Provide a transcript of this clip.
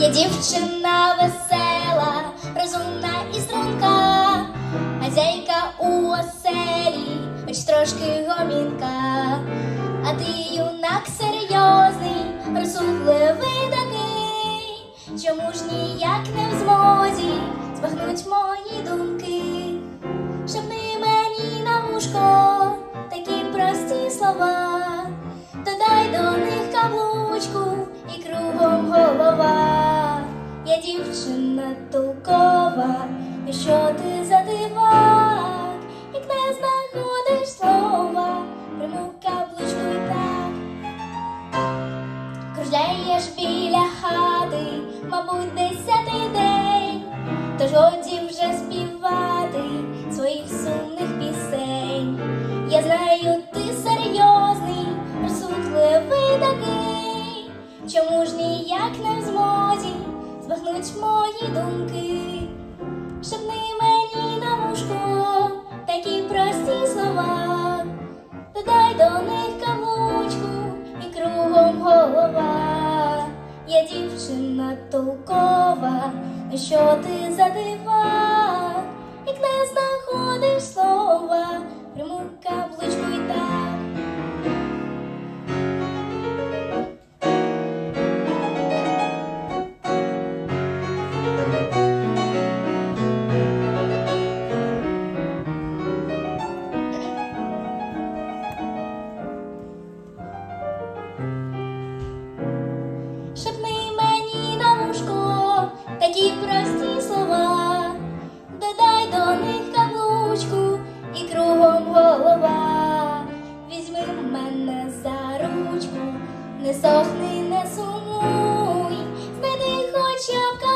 Я дівчина весела, розумна і струнка, хазяйка у оселі, хоч трошки гомінка, а ти юнак серйозний, розсудливий такий, чому ж ніяк не в змозі збагнуть мої думки, Шепни мені на вушко такі прості слова. Дівчина толкова, і що ти за дивак, як не знаходиш слова, приму каблучку і так. Кружляєш біля хати, мабуть, десятий день, тож годі вже співати своїх сумних пісень. Я знаю, ти серйозний, розсудливий такий, чому ж ніяк не змозі збагнуть мої думки. Шепни мені на вушко такі прості слова, додай до них каблучку і кругом голова. Я дівчина толкова, що ти за не сохни, не сумуй, знайди хоча б